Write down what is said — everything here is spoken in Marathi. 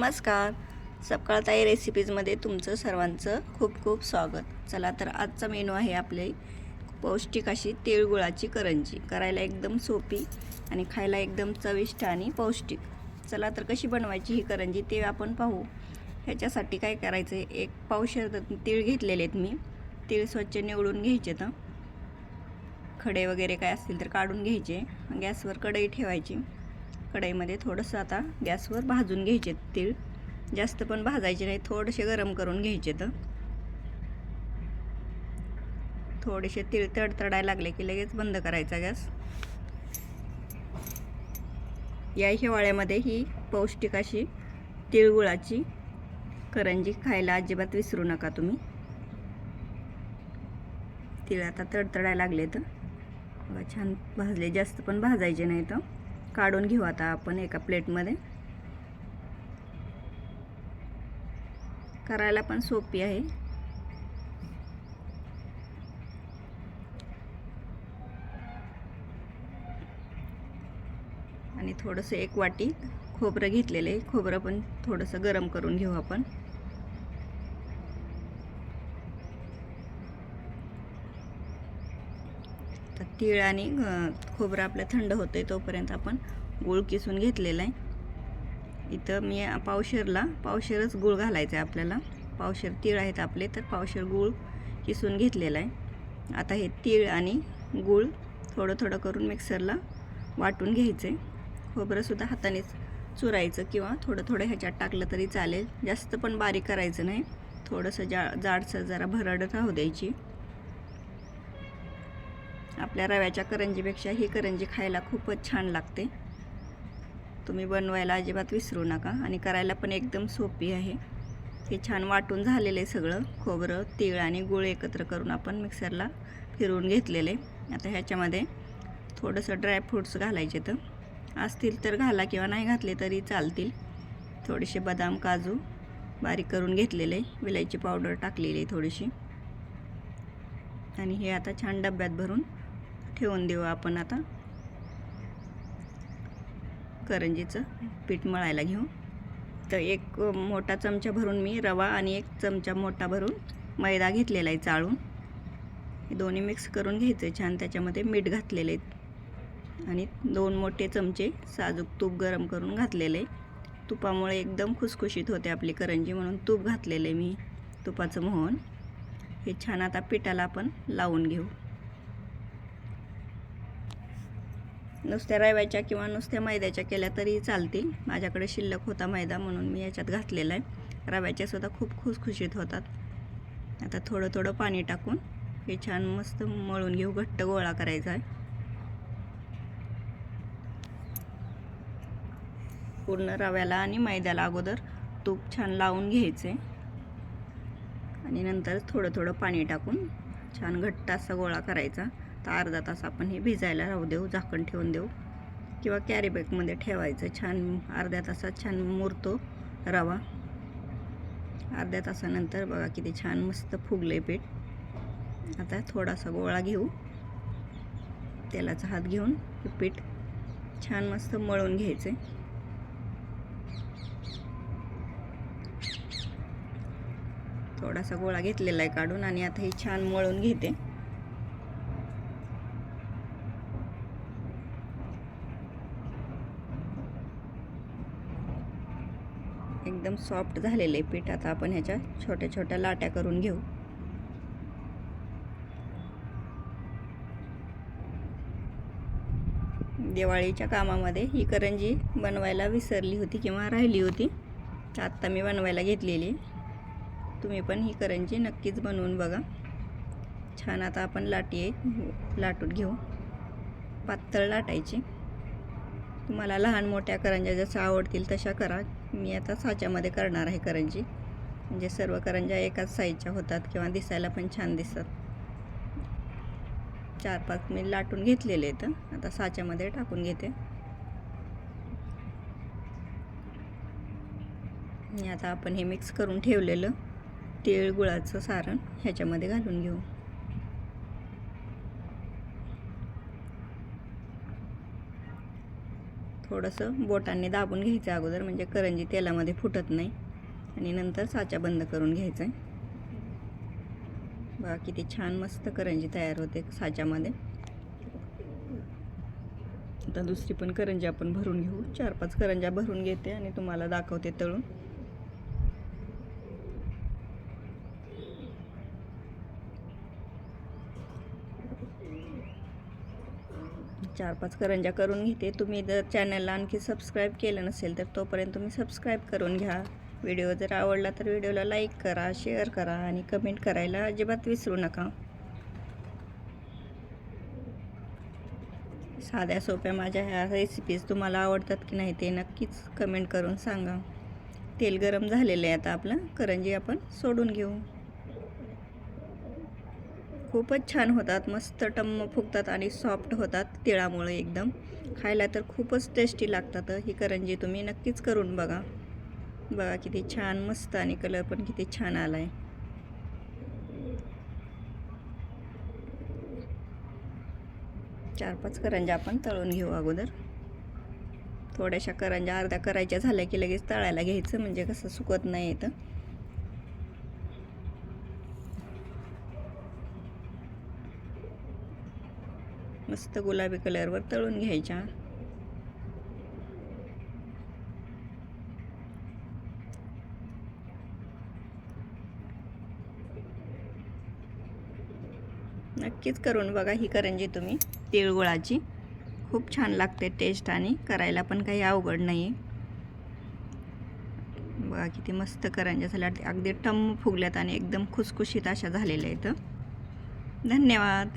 नमस्कार. सकाळताई रेसिपीजमध्ये तुमचं सर्वांचं खूप खूप स्वागत. चला तर आजचा मेनू आहे आपले पौष्टिक अशी तिळगुळाची करंजी. करायला एकदम सोपी आणि खायला एकदम चविष्ट आणि पौष्टिक. चला तर कशी बनवायची ही करंजी ते आपण पाहू. ह्याच्यासाठी काय करायचं आहे एक पावशेर तीळ घेतलेले आहेत मी. तीळ स्वच्छ निवडून घ्यायचे तर. खडे वगैरे काय असतील तर काढून घ्यायचे. गॅसवर कढई ठेवायची. कढईमध्ये थोडंसं आता गॅसवर भाजून घ्यायचे तीळ. जास्त पण भाजायचे नाही थोडेसे गरम करून घ्यायचे तर थोडेसे तीळ तडतडायला लागले की लगेच बंद करायचा गॅस. या हिवाळ्यामध्ये ही पौष्टिक अशी तिळगुळाची करंजी खायला अजिबात विसरू नका तुम्ही. तीळ आता तडतडायला लागले तर छान भाजले जास्त पण भाजायचे नाही तर काढून घेऊ आता आपण एका प्लेटमध्ये. करायला पण सोपी आहे. आणि थोडंसं एक वाटी खोबरं घेतलेलं आहे. खोबरं पण थोडंसं गरम करून घेऊ आपण. तीळ आणि खोबरं आपलं थंड होतं आहे तोपर्यंत आपण गूळ किसून घेतलेला आहे. इथं मी पावशेरला पावशेरच गूळ घालायचं आहे आपल्याला. पावशेर तीळ आहेत आपले तर पावशेर गूळ किसून घेतलेला आहे. आता हे तीळ आणि गूळ थोडं थोडं करून मिक्सरला वाटून घ्यायचं आहे खोबरंसुद्धा हातानेच चुरायचं किंवा थोडं थोडं ह्याच्यात टाकलं तरी चालेल. जास्त पण बारीक करायचं नाही. थोडंसं जा जाडसं जरा भरड राहू द्यायची. आपल्या रव्याच्या करंजीपेक्षा ही करंजी खायला खूपच छान लागते. तुम्ही बनवायला अजिबात विसरू नका आणि करायला पण एकदम सोपी आहे. हे छान वाटून झालेलं आहे सगळं खोबरं तीळ आणि गुळ एकत्र करून आपण मिक्सरला फिरवून घेतलेले. आता ह्याच्यामध्ये थोडंसं ड्रायफ्रूट्स घालायचे तर. असतील तर घाला किंवा नाही घातले तरी चालतील. थोडेसे बदाम काजू बारीक करून घेतलेले. विलायची पावडर टाकलेली थोडीशी. आणि हे आता छान डब्यात भरून ठेवून देऊ आपण आता. करंजीचं पीठ मळायला घेऊ. तर एक मोठा चमचा भरून मी रवा आणि एक चमचा मोठा भरून मैदा घेतलेला आहे चाळून. हे दोन्ही मिक्स करून घ्यायचं आहे छान त्याच्यामध्ये मीठ घातलेले आहेत आणि दोन मोठे चमचे साजूक तूप गरम करून घातलेले आहे. तुपामुळे एकदम खुसखुशीत होते आपली करंजी म्हणून तूप घातलेलं आहे मी तुपाचं मोहन. हे छान आता पिठाला आपण लावून घेऊ. नुसत्या रव्याच्या किंवा नुसत्या मैद्याच्या केल्या तरी चालतील. माझ्याकडे शिल्लक होता मैदा म्हणून मी याच्यात घातलेला आहे. रव्याच्या सुद्धा खूप खुसखुशीत होतात. आता थोडं थोडं पाणी टाकून हे छान मस्त मळून घेऊ. घट्ट गोळा करायचा आहे. पूर्ण रव्याला आणि मैद्याला अगोदर तूप छान लावून घ्यायचे. आणि नंतर थोडं थोडं पाणी टाकून छान घट्ट असा गोळा करायचा. तर अर्धा तास आपण हे भिजायला राहू देऊ झाकण ठेवून देऊ. किंवा कॅरीबॅगमध्ये ठेवायचं. छान अर्ध्या तासात छान मुरतो रवा. अर्ध्या तासानंतर बघा किती छान मस्त फुगले पीठ. आता थोडासा गोळा घेऊ. तेलाचा हात घेऊन पीठ छान मस्त मळून घ्यायचे थोडासा गोळा घेतलेला आहे काढून आणि आता हे छान मळून घेते. एकदम सॉफ्ट झालेलं आहे पीठ. आता आपण ह्याच्या छोट्या छोट्या लाट्या करून घेऊ. दिवाळीच्या कामामध्ये ही करंजी बनवायला विसरली होती किंवा राहिली होती. तर आत्ता मी बनवायला घेतलेली आहे. तुम्ही पण ही करंजी नक्कीच बनवून बघा. छान आता आपण लाटी हो, लाटून घेऊ. पातळ लाटायची. तुम्हाला लहान मोठ्या करंज्या जशा आवडतील तशा करा. मी आता साच्यामध्ये करणार आहे करंजी. म्हणजे सर्व करंज्या एकाच साईजच्या होतात किंवा दिसायला पण छान दिसतात. चार पाच मी लाटून घेतलेले आहेत. आता साच्यामध्ये टाकून घेते. आता आपण हे मिक्स करून ठेवलेलं. तीळ गुळाचं सारण ह्याच्यामध्ये घालून घेऊ. थोडंसं बोटांनी दाबून घ्यायचं अगोदर म्हणजे करंजी तेलामध्ये फुटत नाही. आणि नंतर साचा बंद करून घ्यायचा आहे. बघा किती छान मस्त करंजी तयार होते साच्यामध्ये. आता दुसरी पण करंजी आपण भरून घेऊ. चार पाच करंज्या भरून घेते आणि तुम्हाला दाखवते तळून. चार पाच करंज्या करून घेते. तुम्ही जर चॅनलला आणखी सबस्क्राईब केलं नसेल तर तोपर्यंत तुम्ही सबस्क्राईब करून घ्या. व्हिडिओ जर आवडला तर व्हिडिओला लाईक करा शेअर करा आणि कमेंट करायला अजिबात विसरू नका. साध्या सोप्या माझ्या ह्या रेसिपीज तुम्हाला आवडतात की नाही ते नक्कीच कमेंट करून सांगा. तेल गरम झालेलं आहे आता आपलं. करंजी आपण सोडून घेऊ. खूपच छान होतात. मस्त टम्म फुगतात आणि सॉफ्ट होतात तिळामुळे एकदम. खायला तर खूपच टेस्टी लागतात ही करंजी तुम्ही नक्कीच करून बघा. बघा किती छान मस्त आणि कलर पण किती छान आला आहे चार पाच करंजा आपण तळून घेऊ अगोदर. थोड्याशा करंजा अर्ध्या करायच्या झाल्या की लगेच तळायला घ्यायचं म्हणजे कसं सुकत नाही येतं मस्त गुलाबी कलरवर तळून घ्यायच्या. नक्कीच करून बघा ही करंजी तुम्ही तिळगुळाची. खूप छान लागते टेस्ट आणि करायला पण काही अवघड नाही बघा किती मस्त करंज्या झाल्या. अगदी टम्म फुगल्यात आणि एकदम खुसखुशीत अशा झालेल्या आहेत. धन्यवाद.